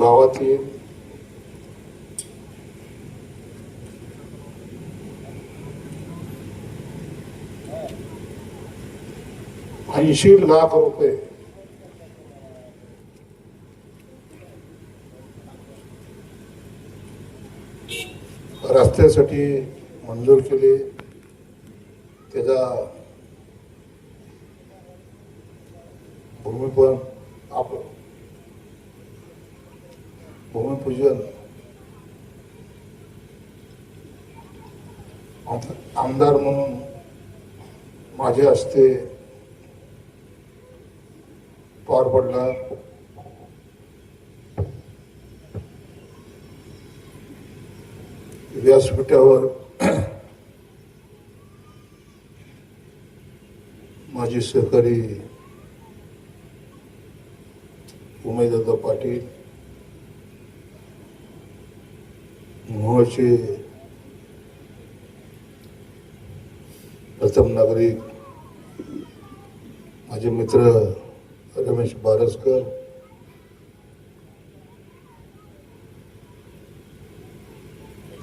गावातील. ऐंशी लाख रुपये. रस्त्यासाठी मंजूर केले. त्याचा भूमिपण आपण भूमिपूजन आम- आमदार म्हणून माझ्या हस्ते पार पडला व्यासपीठावर माझे सहकारी उमेददादा पाटील मोहचे प्रथम नागरिक माझे मित्र रमेश बारसकर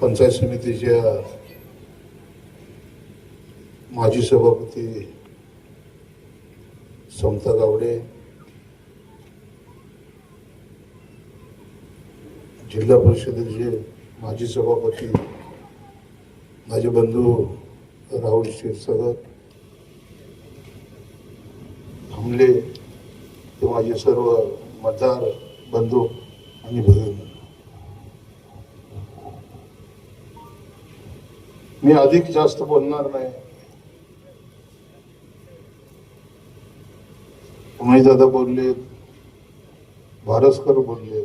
पंचायत समितीच्या माजी सभापती समता गावडे जिल्हा परिषदेचे माजी सभापती माझे बंधू राहुल क्षीरसागर थांबले ते माझे सर्व मतदार बंधू आणि भगिनी. मी अधिक जास्त बोलणार नाही. उमेशदादा बोलले भारसकर बोलले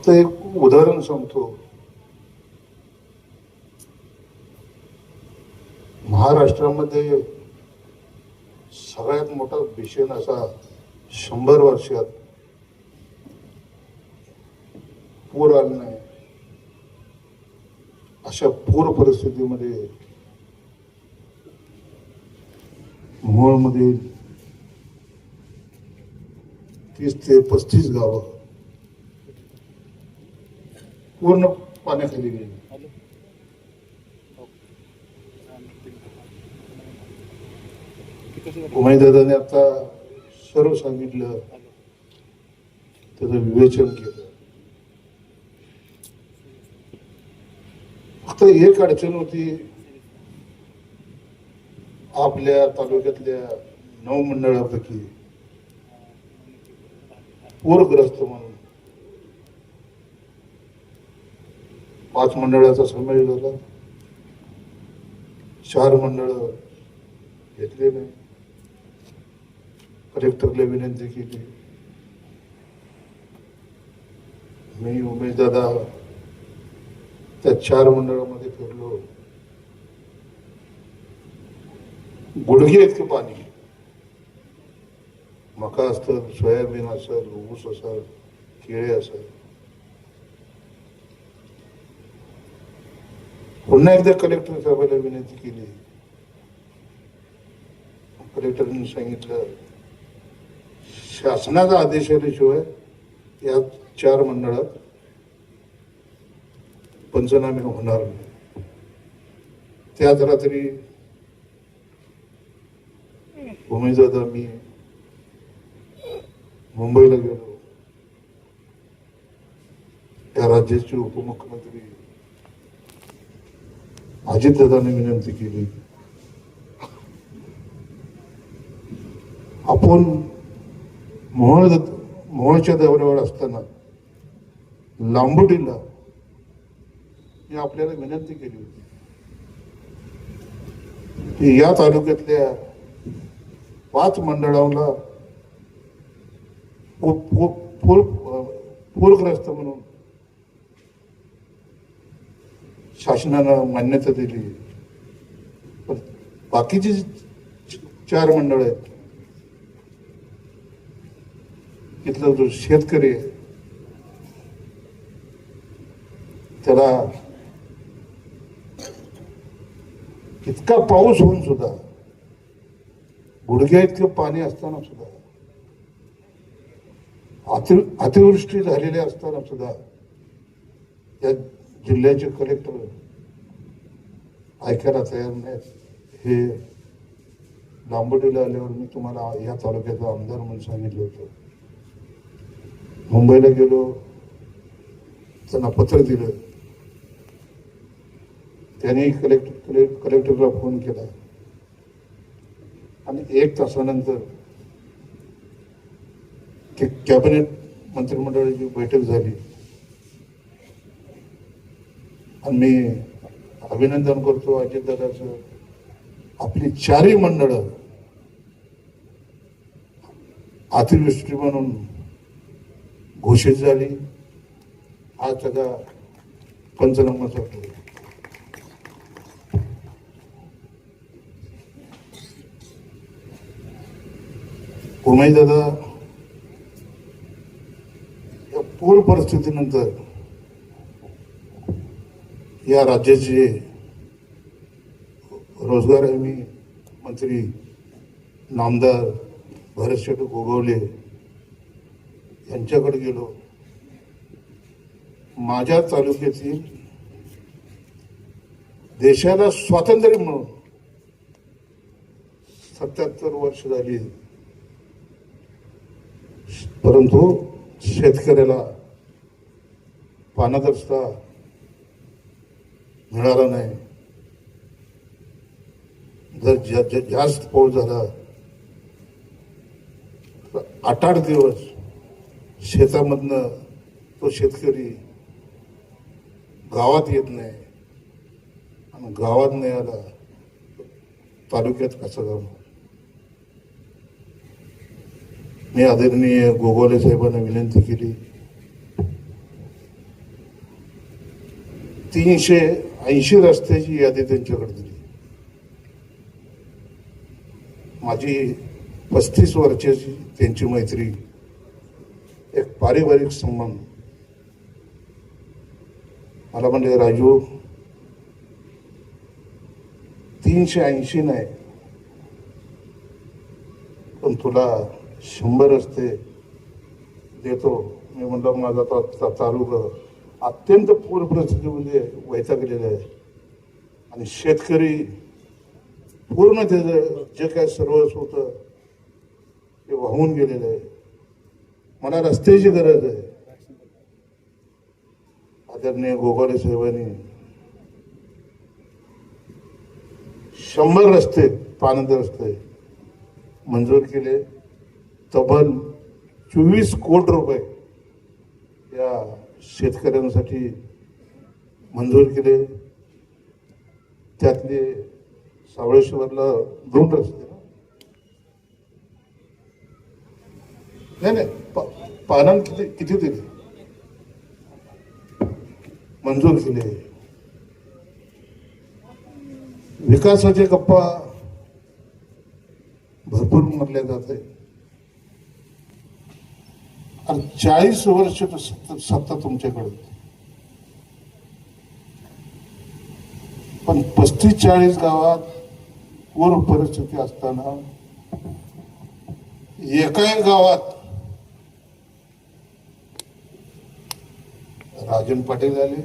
फक्त एक उदाहरण सांगतो. महाराष्ट्रामध्ये सगळ्यात मोठा भीषण असा शंभर वर्षात पूर आला नाही. अशा पूर परिस्थितीमध्ये मोहोळमध्ये तीस ते पस्तीस गावं पूर्ण पाण्याखाली गेली. उमेदवाराने आता सर्व सांगितलं. त्याचं विवेचन केलं. फक्त एक अडचण होती. आपल्या तालुक्यातल्या नऊ मंडळापैकी पूरग्रस्त म्हणून पाच मंडळाचा समावेश झाला. चार मंडळ घेतले नाही कलेक्टरला विनंती केली. मी उमेददादा त्या चार मंडळामध्ये फिरलो. गुडघे इतकं पाणी? मका असतं सोयाबीन असेल ऊस असेल केळे असेल पुन्हा एकदा कलेक्टर साहेबाला विनंती केली. कलेक्टरने सांगितलं शासनाचा आदेश आल्याशिवाय या चार मंडळात पंचनामे होणार नाही. त्याच रात्री भूमिदादा मी मुंबईला गेलो. त्या राज्याचे उपमुख्यमंत्री अजितदादाने विनंती केली आपण मोहळ मोहळच्या दौऱ्यावर असताना लांबुटीला मी आपल्याला विनंती केली होती की या तालुक्यातल्या पाच मंडळांना पूरग्रस्त म्हणून शासनानं मान्यता दिली. पण बाकीची चार मंडळ आहेत तिथला जो शेतकरी आहे त्याला इतका पाऊस होऊन सुद्धा गुडघ्या इतकं पाणी असताना सुद्धा अति अतिवृष्टी झालेली असताना सुद्धा या जिल्ह्याचे कलेक्टर ऐकायला तयार नाहीत. हे लांबोटीला आल्यावर मी तुम्हाला या तालुक्याचा आमदार म्हणून सांगितलं होतं. मुंबईला गेलो त्यांना पत्र दिलं. त्यांनी कलेक्टर कले कलेक्टरला फोन केला. आणि एक तासानंतर ते कॅबिनेट मंत्रिमंडळाची बैठक झाली. मी अभिनंदन करतो अजितदादाचं आपली चारही मंडळ अतिवृष्टी म्हणून घोषित झाली आज त्याचा पंचनामाचा टप्पा. उमेश दादा या पूर परिस्थितीनंतर या राज्याचे रोजगार हमी मंत्री नामदार भरतशेठ गोगवले यांच्याकडे गेलो. माझ्या तालुक्यातील देशाला स्वातंत्र्य मिळून सत्याहत्तर वर्ष झाली. परंतु शेतकऱ्याला पाण्यात मिळाला नाही. जर जास्त पाऊस झाला तर आठ आठ दिवस शेतामधनं तो शेतकरी गावात येत नाही आणि गावात नाही आला तालुक्यात कसं जाणार मी आदरणीय गोगोले साहेबांना विनंती केली. तीनशे ऐंशी रस्त्याची यादी त्यांच्याकडे दिली. माझी पस्तीस वर्षाची त्यांची मैत्री एक पारिवारिक संबंध. मला म्हणले राजू तीनशे ऐंशी नाही पण तुला शंभर रस्ते देतो. मी म्हणलं माझा ता- चालू कर. अत्यंत पूर परिस्थितीमध्ये वैतागलेलं आहे. आणि शेतकरी पूर्ण त्याचं जे काय सर्वस्व होतं ते वाहून गेलेलं आहे. मला रस्त्याची गरज आहे. आदरणीय गोगाडे साहेबांनी शंभर रस्ते पाण्याचे रस्ते मंजूर केले. तब्बल चोवीस कोटी रुपये या शेतकऱ्यांसाठी मंजूर केले. त्यातले सावळेश्वरला दोन रस्ते नाही नाही पा- किती किती दिले मंजूर केले. विकासाचे गप्पा भरपूर म्हटले जाते आणि चाळीस वर्ष तर सत्ता तुमच्याकडे पण पस्तीस चाळीस गावात पूर परिस्थिती असताना एकाही गावात राजन पाटील आले.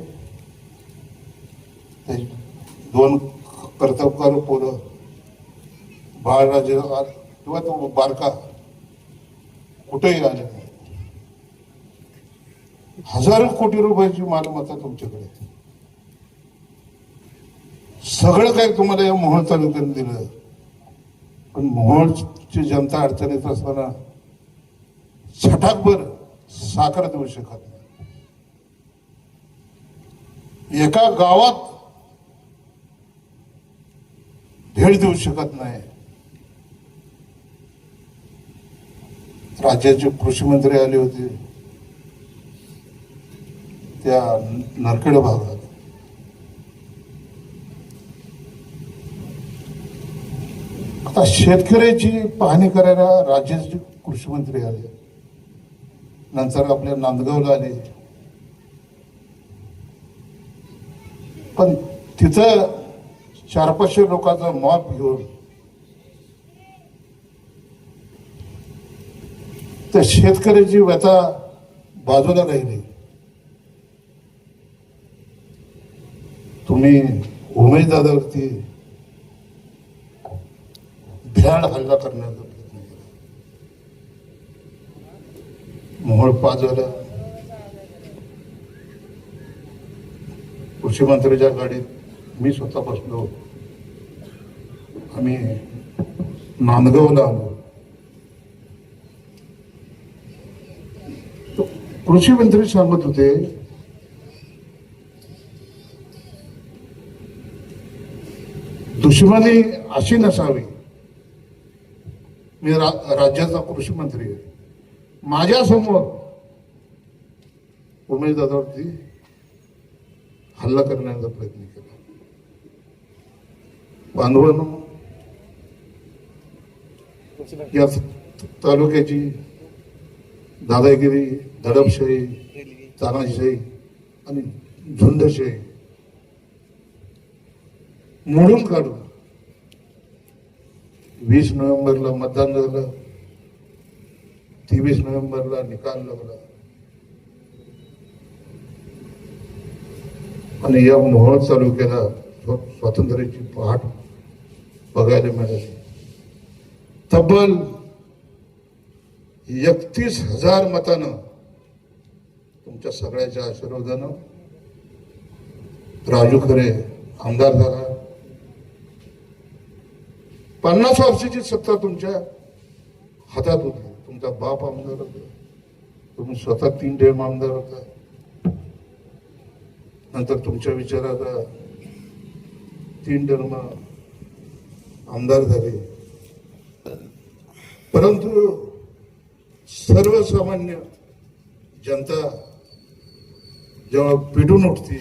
दोन कर्तबकार पोरं बाळराजे किंवा तो बारका कुठेही आले. हजारो कोटी रुपयाची मालमत्ता तुमच्याकडे सगळं काही तुम्हाला या मोहोळ तालुक्याने दिलं. पण मोहोळची जनता अडचणीत असताना छटाकभर साखर देऊ शकत नाही. एका गावात भेट देऊ शकत नाही. राज्याचे कृषी मंत्री आले होते. त्या नरखेड भागात. आता शेतकऱ्याची पाहणी करायला राज्याचे कृषी मंत्री आले. नंतर आपल्या नांदगावला आले. पण तिथं चार पाचशे लोकांचा मॉप घेऊन त्या शेतकऱ्याची व्यथा बाजूला राहिली. तुम्ही उमेश दादावरती भ्याड हल्ला करण्याचा प्रयत्न केला. मोहळ पाच झाला. कृषी मंत्र्याच्या गाडीत मी स्वतः बसलो. आम्ही नांदगावला आलो. कृषी मंत्री सांगत होते हिशोबाने अशी नसावी. मी रा, राज्याचा कृषी मंत्री आहे. माझ्यासमोर उमेश दादावरती हल्ला करण्याचा प्रयत्न केला. बांधवांनो या तालुक्याची दादागिरी दडपशाही तानाशाही आणि झुंडशाही मोडून काढून वीस नोव्हेंबरला मतदान झालं. तेवीस नोव्हेंबरला निकाल लागला. आणि या मोहोळ तालुक्याला स्वातंत्र्याची पहाट बघायला मिळाली. तब्बल एकतीस हजार मतानं तुमच्या सगळ्याच्या आशीर्वादानं राजू खरे आमदार झाला. पन्नास वर्षाची सत्ता तुमच्या हातात होती. तुमचा बाप आमदार होता. तुम्ही स्वतः तीन डेम आमदार होता. नंतर तुमच्या विचारात तीन टर्म आमदार झाले. परंतु सर्वसामान्य जनता जेव्हा पिटून उठते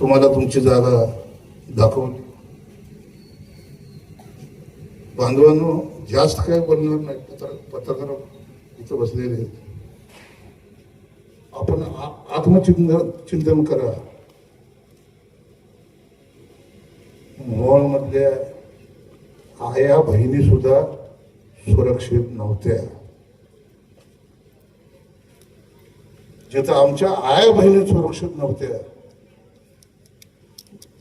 तुम्हाला तुमची जागा दाखवली. बांधवांनो जास्त काय बोलणार नाही पत्र पत्रकार इथं बसलेले आहेत. आपण आ- आत्मचिंतन चिंतन करा. मोहोळमधल्या आया बहिणी सुद्धा सुरक्षित नव्हत्या. जिथं आमच्या आया बहिणी सुरक्षित नव्हत्या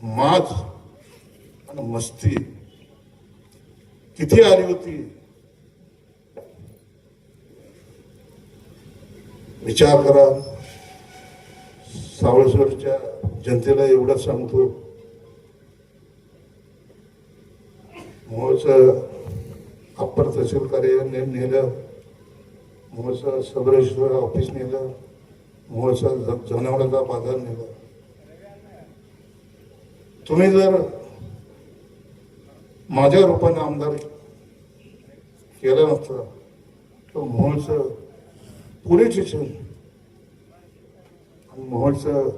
माज आणि मस्ती. किती आली होती. विचार करा. सावळेश्वरच्या जनतेला एवढं सांगतो मोहचं अप्पर तहसील कार्यालय नेलं. मोहचं सबरेश्वर ऑफिस नेलं. मोहचं ज- जनावरांचा बाजार नेला. तुम्ही जर माझ्या रूपाने आमदार केलं नसतं तर मोहनचं पोलीस स्टेशन आणि मोहचं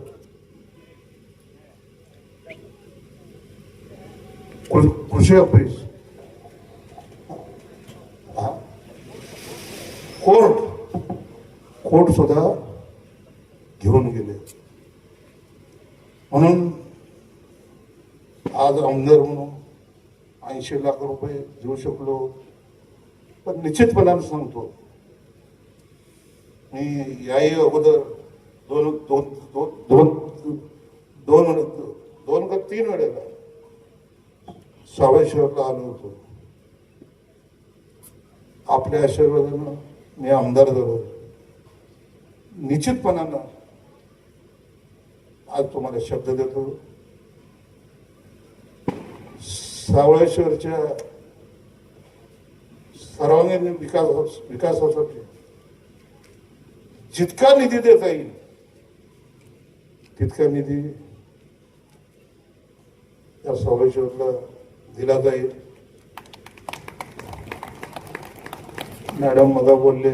कृषी ऑफिस हा? कोर्ट कोर्ट सुद्धा घेऊन गेले म्हणून आज आमदार म्हणून ऐंशी लाख रुपये देऊ शकलो. पण निश्चितपणाने सांगतो मी याही अगोदर दोन दोन दोन दोन दोन दोन का तीन वेळेला सावेश्वरला आलो होतो. आपल्या आशीर्वादानं मी आमदार झालो. निश्चितपणानं आज तुम्हाला शब्द देतो. सावळेश्वरच्या सर्वांगीण विकास विकासासाठी जितका निधी देता येईल तितका निधी या सावळेश्वरला दिला जाईल. मॅडम मला बोलले